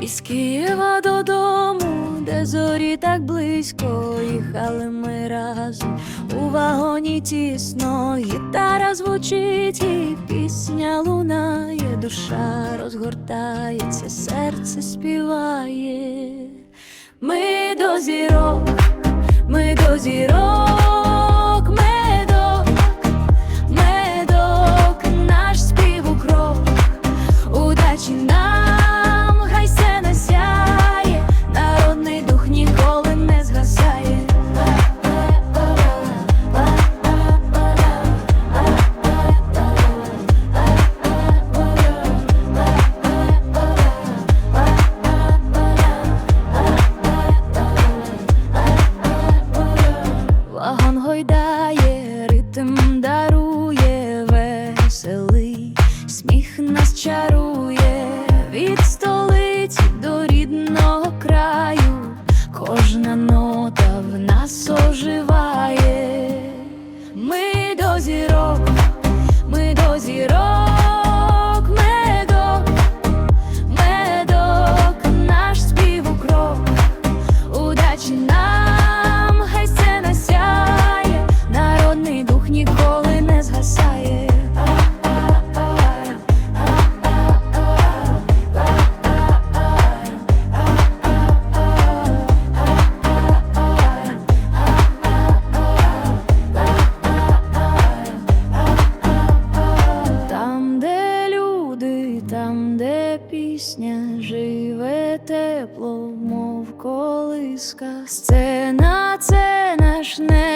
Із Києва додому, де зорі так близько, їхали ми разом. У вагоні тісно, гітара звучить, і пісня лунає, душа розгортається, серце співає. Ми до зірок, ми до зірок, тепло, мов колиска, сцена це наш не.